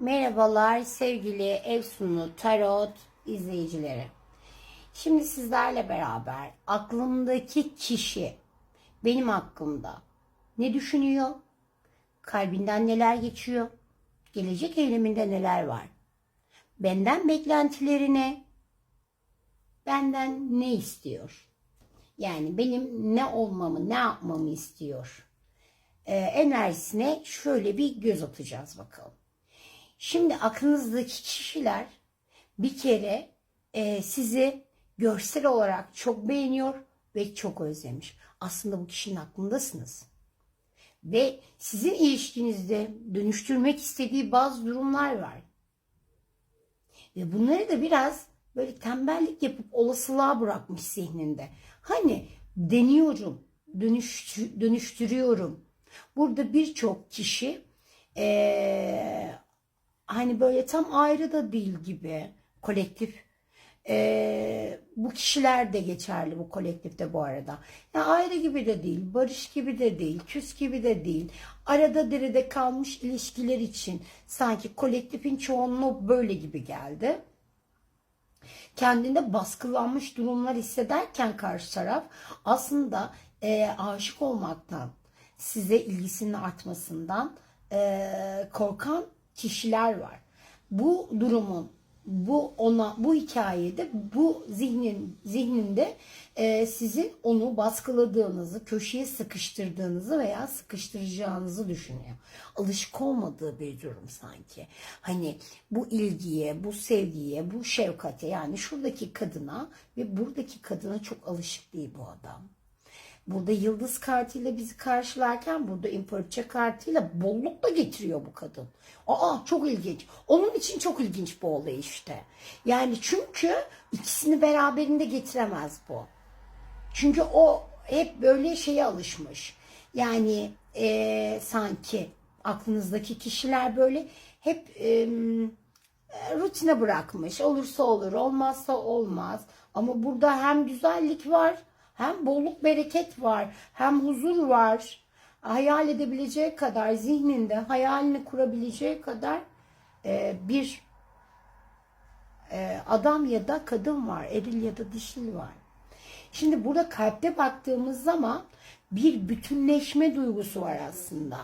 Merhabalar sevgili Efsunu Tarot izleyicileri. Şimdi sizlerle beraber aklımdaki kişi benim hakkımda ne düşünüyor? Kalbinden neler geçiyor? Gelecek eyleminde neler var? Benden beklentileri ne? Benden ne istiyor? Yani benim ne olmamı, ne yapmamı istiyor? Ee, enerjisine şöyle bir göz atacağız bakalım. Şimdi aklınızdaki kişiler bir kere e, sizi görsel olarak çok beğeniyor ve çok özlemiş. Aslında bu kişinin aklındasınız. Ve sizin ilişkinizde dönüştürmek istediği bazı durumlar var. Ve bunları da biraz böyle tembellik yapıp olasılığa bırakmış zihninde. Hani deniyorum, dönüştü- dönüştürüyorum. Burada birçok kişi eee, hani böyle tam ayrı da değil gibi kolektif. Eee, bu kişiler de geçerli bu kolektifte bu arada. Ya ayrı gibi de değil, barış gibi de değil, küs gibi de değil. Arada derede kalmış ilişkiler için sanki kolektifin çoğunluğu böyle gibi geldi kendinde baskılanmış durumlar hissederken karşı taraf aslında e, aşık olmaktan, size ilgisinin artmasından e, korkan kişiler var. Bu durumun bu ona bu hikayede bu zihnin zihninde e, sizin onu baskıladığınızı, köşeye sıkıştırdığınızı veya sıkıştıracağınızı düşünüyor. Alışık olmadığı bir durum sanki. Hani bu ilgiye, bu sevgiye, bu şefkate yani şuradaki kadına ve buradaki kadına çok alışık değil bu adam. Burada yıldız kartıyla bizi karşılarken burada imparator kartıyla bolluk da getiriyor bu kadın. Aa çok ilginç. Onun için çok ilginç bu olay işte. Yani çünkü ikisini beraberinde getiremez bu. Çünkü o hep böyle şeye alışmış. Yani eee, sanki aklınızdaki kişiler böyle hep em, rutine bırakmış. Olursa olur, olmazsa olmaz. Ama burada hem güzellik var, hem bolluk bereket var, hem huzur var. Hayal edebileceği kadar zihninde hayalini kurabileceği kadar e, bir e, adam ya da kadın var, eril ya da dişil var. Şimdi burada kalpte baktığımız zaman bir bütünleşme duygusu var aslında.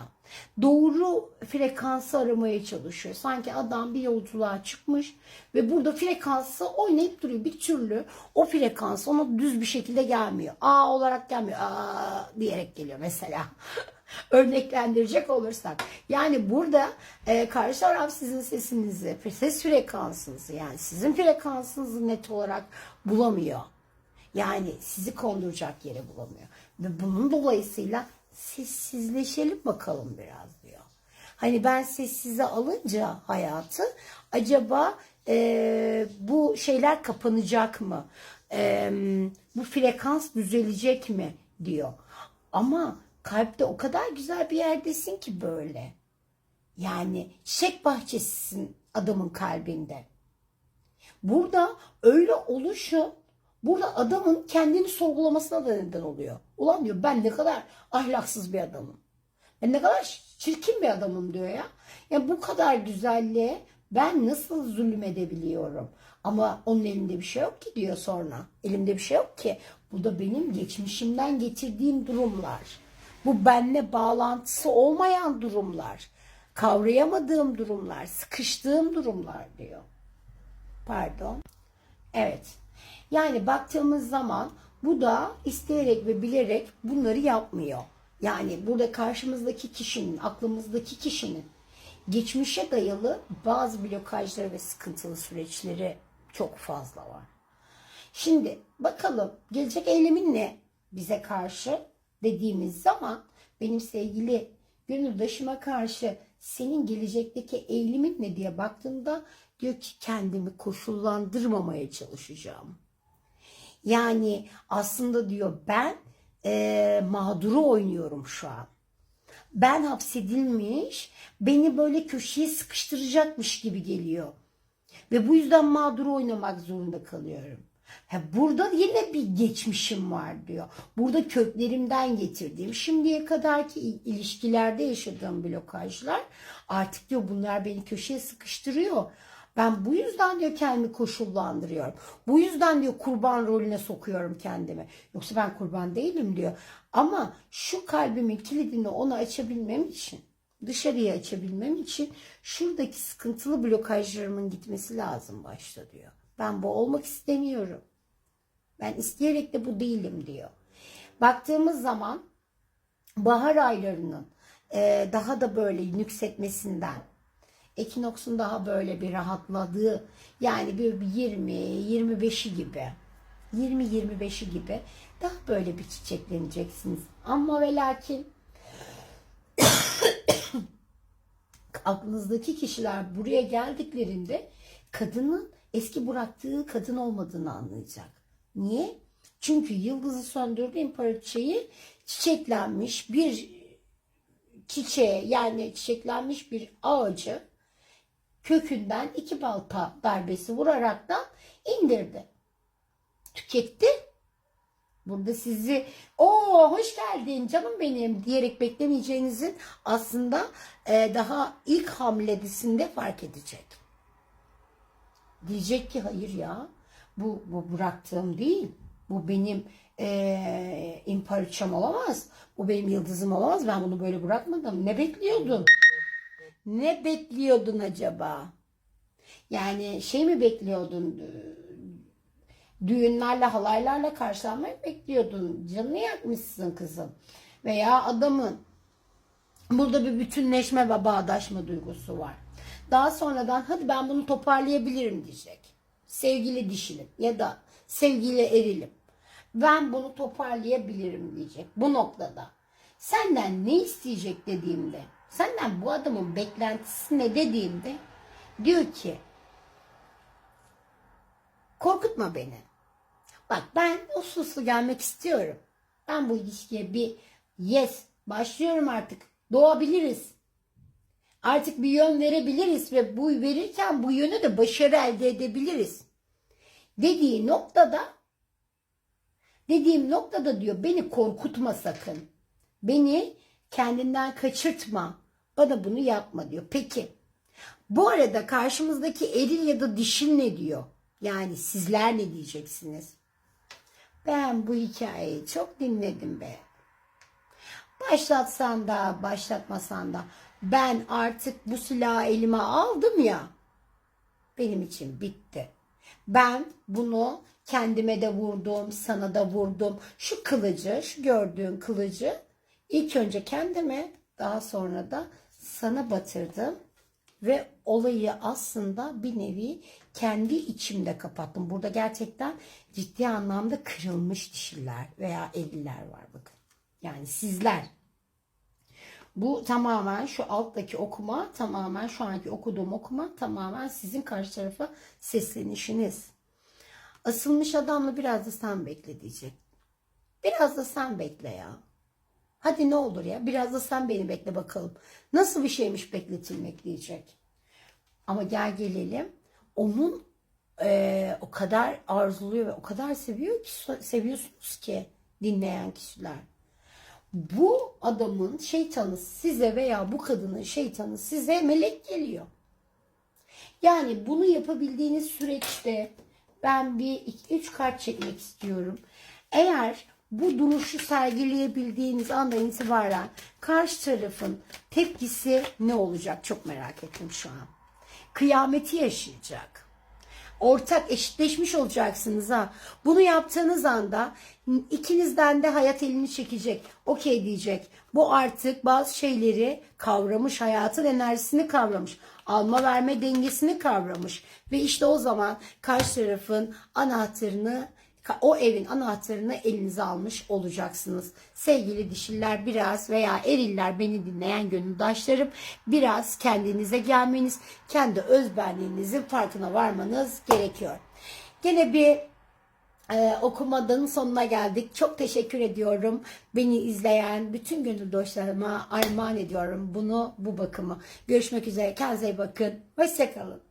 Doğru frekansı aramaya çalışıyor. Sanki adam bir yolculuğa çıkmış ve burada frekansı oynayıp duruyor. Bir türlü o frekans ona düz bir şekilde gelmiyor. A olarak gelmiyor. Aa diyerek geliyor mesela. Örneklendirecek olursak. Yani burada e, karşı taraf sizin sesinizi, ses frekansınızı yani sizin frekansınızı net olarak bulamıyor. Yani sizi konduracak yere bulamıyor. Ve bunun dolayısıyla sessizleşelim bakalım biraz diyor. Hani ben sessize alınca hayatı acaba e, bu şeyler kapanacak mı? E, bu frekans düzelecek mi diyor. Ama kalpte o kadar güzel bir yerdesin ki böyle. Yani çiçek bahçesisin adamın kalbinde. Burada öyle oluşu burada adamın kendini sorgulamasına da neden oluyor. Ulan diyor ben ne kadar ahlaksız bir adamım. Ben ne kadar çirkin bir adamım diyor ya. Ya bu kadar güzelliğe ben nasıl zulüm edebiliyorum? Ama onun elinde bir şey yok ki diyor sonra. Elimde bir şey yok ki. Bu da benim geçmişimden getirdiğim durumlar. Bu benle bağlantısı olmayan durumlar. Kavrayamadığım durumlar, sıkıştığım durumlar diyor. Pardon. Evet. Yani baktığımız zaman bu da isteyerek ve bilerek bunları yapmıyor. Yani burada karşımızdaki kişinin, aklımızdaki kişinin geçmişe dayalı bazı blokajları ve sıkıntılı süreçleri çok fazla var. Şimdi bakalım gelecek eylemin ne bize karşı dediğimiz zaman benim sevgili gönüldaşıma karşı senin gelecekteki eğilimin ne diye baktığımda diyor ki kendimi koşullandırmamaya çalışacağım. Yani aslında diyor ben eee, mağduru oynuyorum şu an. Ben hapsedilmiş, beni böyle köşeye sıkıştıracakmış gibi geliyor. Ve bu yüzden mağduru oynamak zorunda kalıyorum. Ha, burada yine bir geçmişim var diyor. Burada köklerimden getirdiğim, şimdiye kadarki il- ilişkilerde yaşadığım blokajlar artık diyor bunlar beni köşeye sıkıştırıyor. Ben bu yüzden diyor kendimi koşullandırıyorum. Bu yüzden diyor kurban rolüne sokuyorum kendimi. Yoksa ben kurban değilim diyor. Ama şu kalbimin kilidini ona açabilmem için, dışarıya açabilmem için şuradaki sıkıntılı blokajlarımın gitmesi lazım başta diyor. Ben bu olmak istemiyorum. Ben isteyerek de bu değilim diyor. Baktığımız zaman bahar aylarının daha da böyle nüksetmesinden, ekinoksun daha böyle bir rahatladığı yani bir 20-25'i gibi 20-25'i gibi daha böyle bir çiçekleneceksiniz. Ama ve lakin aklınızdaki kişiler buraya geldiklerinde kadının eski bıraktığı kadın olmadığını anlayacak. Niye? Çünkü yıldızı söndürdü imparaçayı çiçeklenmiş bir çiçeğe yani çiçeklenmiş bir ağacı kökünden iki balta darbesi vurarak da indirdi. Tüketti. Burada sizi o hoş geldin canım benim diyerek beklemeyeceğinizin aslında e, daha ilk hamledisinde fark edecek. Diyecek ki hayır ya bu, bu bıraktığım değil. Bu benim e, imparaçam olamaz. Bu benim yıldızım olamaz. Ben bunu böyle bırakmadım. Ne bekliyordun? Ne bekliyordun acaba? Yani şey mi bekliyordun? Düğünlerle, halaylarla karşılanmayı bekliyordun. Canını yakmışsın kızım. Veya adamın. Burada bir bütünleşme ve bağdaşma duygusu var. Daha sonradan hadi ben bunu toparlayabilirim diyecek. Sevgili dişilim ya da sevgili erilim. Ben bunu toparlayabilirim diyecek bu noktada. Senden ne isteyecek dediğimde, senden bu adamın beklentisi ne dediğimde diyor ki korkutma beni. Bak ben uslu uslu gelmek istiyorum. Ben bu ilişkiye bir yes başlıyorum artık. Doğabiliriz. Artık bir yön verebiliriz ve bu verirken bu yönü de başarı elde edebiliriz. Dediği noktada dediğim noktada diyor beni korkutma sakın. Beni kendinden kaçırtma. Bana bunu yapma diyor. Peki bu arada karşımızdaki eril ya da dişil ne diyor? Yani sizler ne diyeceksiniz? Ben bu hikayeyi çok dinledim be. Başlatsan da başlatmasan da ben artık bu silahı elime aldım ya. Benim için bitti. Ben bunu kendime de vurdum, sana da vurdum. Şu kılıcı, şu gördüğün kılıcı ilk önce kendime daha sonra da sana batırdım. Ve olayı aslında bir nevi kendi içimde kapattım. Burada gerçekten ciddi anlamda kırılmış dişiler veya eliler var bakın. Yani sizler. Bu tamamen şu alttaki okuma, tamamen şu anki okuduğum okuma tamamen sizin karşı tarafa seslenişiniz. Asılmış adamla biraz da sen bekle diyecek. Biraz da sen bekle ya. Hadi ne olur ya biraz da sen beni bekle bakalım. Nasıl bir şeymiş bekletilmek diyecek. Ama gel gelelim onun eee, o kadar arzuluyor ve o kadar seviyor ki seviyorsunuz ki dinleyen kişiler. Bu adamın şeytanı size veya bu kadının şeytanı size melek geliyor. Yani bunu yapabildiğiniz süreçte ben bir iki, üç kart çekmek istiyorum. Eğer bu duruşu sergileyebildiğiniz andan itibaren karşı tarafın tepkisi ne olacak çok merak ettim şu an. Kıyameti yaşayacak. Ortak eşitleşmiş olacaksınız ha. Bunu yaptığınız anda ikinizden de hayat elini çekecek. Okey diyecek. Bu artık bazı şeyleri kavramış, hayatın enerjisini kavramış. Alma verme dengesini kavramış. Ve işte o zaman karşı tarafın anahtarını o evin anahtarını elinize almış olacaksınız. Sevgili dişiller biraz veya eriller beni dinleyen gönüldaşlarım biraz kendinize gelmeniz, kendi özbenliğinizin farkına varmanız gerekiyor. Gene bir ee, okumanın sonuna geldik. Çok teşekkür ediyorum. Beni izleyen bütün gönül dostlarıma armağan ediyorum bunu, bu bakımı. Görüşmek üzere. Kendinize iyi bakın. Hoşçakalın.